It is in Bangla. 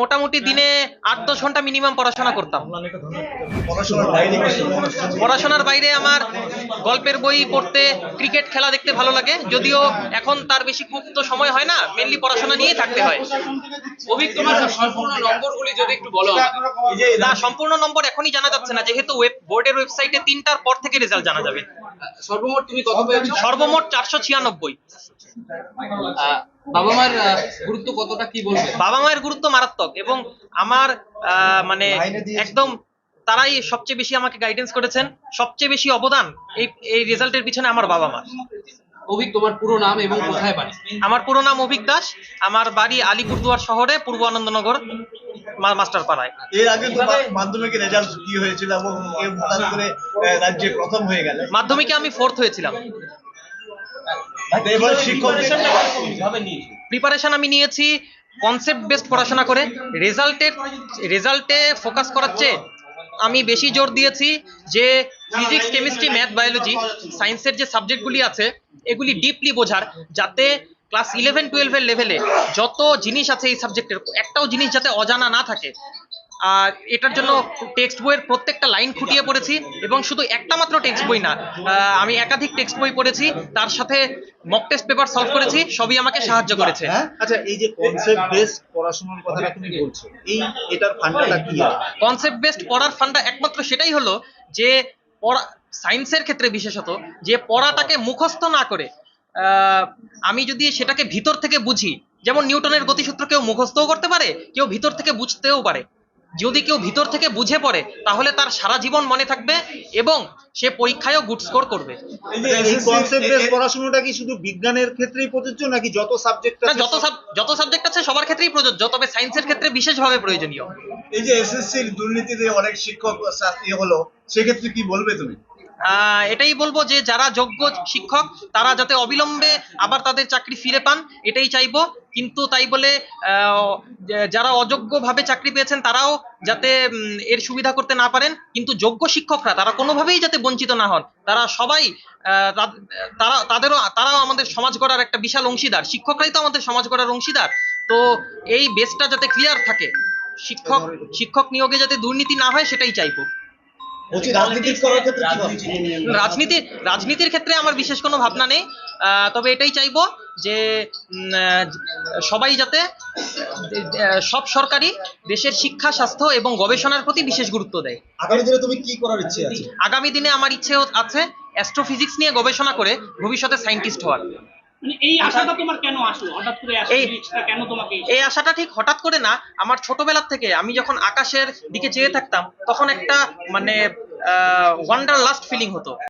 মোটামুটি দিনে আট দশ ঘণ্টা মিনিমাম পড়াশোনা করতাম। পড়াশোনার বাইরে আমার গল্পের বই পড়তে ক্রিকেট খেলা দেখতে ভালো লাগে। যদিও এখন তার বেশি খুব তো সময় হয় না মেনলি পড়াশোনা নিয়েই থাকতে হয়। অভিক তোমার সম্পূর্ণ নম্বরগুলি যদি একটু বলো। যে না সম্পূর্ণ নম্বর এখনই জানা যাচ্ছে না। যেহেতু ওয়েব বোর্ডের ওয়েবসাইটে তিনটার পর থেকে রেজাল্ট জানা যাবে। সর্বমোট তুমি কত পেয়েছ? সর্বমোট চারশো ছিয়ানব্বই। বাবা মার গুরুত্ব কতটা কি বলবে বাবা মায়ের গুরুত্ব মারাত্মক এবং আমার মানে একদম তারাই সবচেয়ে বেশি আমাকে গাইডেন্স করেছেন সবচেয়ে বেশি অবদান এই এই রেজাল্টের পিছনে আমার বাবা মা অভিক তোমার পুরো নাম এবং কোথায় বাড়ি? আমার পুরো নাম অভিক দাস আমার বাড়ি আলিপুরদুয়ার শহরে পূর্ব আনন্দনগর মাস্টার পাড়ায় এর আগে তো মা- মাধ্যমিকের রেজাল্ট কি হয়েছিল এবং রাজ্যে প্রথম হয়ে গেল? মাধ্যমিকে আমি ফোর্থ হয়েছিলাম। প্রিপারেশন আমি নিয়েছি কনসেপ্ট বেসড পড়াশোনা করে। রেজাল্টের রেজাল্টে ফোকাস করার চেয়ে আমি বেশি জোর দিয়েছি যে ফিজিক্স কেমিস্ট্রি ম্যাথ বায়োলজি সায়েন্সের যে সাবজেক্টগুলি আছে এগুলি ডিপলি বোঝার যাতে ক্লাস ইলেভেন টুয়েলভের লেভেলে যত জিনিস আছে এই সাবজেক্টের একটাও জিনিস যাতে অজানা না থাকে আর এটার জন্য টেক্সট বইয়ের প্রত্যেকটা লাইন খুঁটিয়ে পড়েছি এবং শুধু একটা মাত্র টেক্সট বই না আমি একাধিক টেক্সট বই পড়েছি তার সাথে মক টেস্ট পেপার সলভ করেছি সবই আমাকে সাহায্য করেছে। হ্যাঁ? আচ্ছা এই যে কনসেপ্ট বেস পড়াশোনার কথাটা তুমি বলছো এই এটার ফান্ডাটা কি? কনসেপ্ট বেসড পড়ার ফান্ডা একমাত্র সেটাই হলো যে পড়া সায়েন্সের ক্ষেত্রে বিশেষত যে পড়াটাকে মুখস্থ না করে আহ, আমি যদি সেটাকে ভিতর থেকে বুঝি যেমন নিউটনের গতিসূত্র কেউ মুখস্থও করতে পারে কেউ ভিতর থেকে বুঝতেও পারে। যদি কেউ ভিতর থেকে বুঝে পড়ে তাহলে তার সারা জীবন মনে থাকবে এবং সে পরীক্ষায়ও গুড স্কোর করবে। এই কনসেপ্ট বেস পড়াশোনাটা কি শুধু বিজ্ঞানের ক্ষেত্রেই প্রযোজ্য নাকি যত সাবজেক্ট না যত যত সাবজেক্ট আছে সবার ক্ষেত্রেই প্রযোজ্য তবে সায়েন্সের ক্ষেত্রে বিশেষভাবে প্রয়োজনীয়। এই যে এসএসসির দুর্নীতিতে অনেক শিক্ষক ইয়ে হলো সেক্ষেত্রে কি বলবে তুমি? এটাই বলব যে যারা যোগ্য শিক্ষক, তারা যাতে অবিলম্বে আবার তাদের চাকরি ফিরে পান, এটাই চাইব। কিন্তু তাই বলে যারা অযোগ্যভাবে চাকরি পেয়েছেন, তারাও যাতে এর সুবিধা করতে না পারেন। কিন্তু যোগ্য শিক্ষকরা, তারা কোনোভাবেই যাতে বঞ্চিত না হন, তারা সবাই তারা, তাদেরও, তারাও আমাদের সমাজ গড়ার একটা বিশাল অংশীদার। শিক্ষকরাই তো আমাদের সমাজ গড়ার অংশীদার। তো এই বেসটা যাতে ক্লিয়ার থাকে, শিক্ষক শিক্ষক নিয়োগে যাতে দুর্নীতি না হয়, সেটাই চাইব। বলছি রাজনীতি করার ক্ষেত্রে রাজনীতি রাজনীতির ক্ষেত্রে আমার বিশেষ কোনো ভাবনা নেই। তবে এটাই চাইব যে সবাই যাতে সব সরকারি দেশের শিক্ষা স্বাস্থ্য এবং গবেষণার প্রতি বিশেষ গুরুত্ব দেয়। আগামী দিনে তুমি কি করার ইচ্ছে আছে? আগামী দিনে আমার ইচ্ছে আছে অ্যাস্ট্রোফিজিক্স নিয়ে গবেষণা করে ভবিষ্যতে সায়েন্টিস্ট হওয়ার। এই আশাটা তোমার কেন আসলো? হঠাৎ করে এই- কেন তোমাকে এই- এই আশাটা ঠিক হঠাৎ করে না আমার ছোটবেলার থেকে আমি যখন আকাশের দিকে চেয়ে থাকতাম তখন একটা মানে ওয়ান্ডার লাস্ট ফিলিং হতো।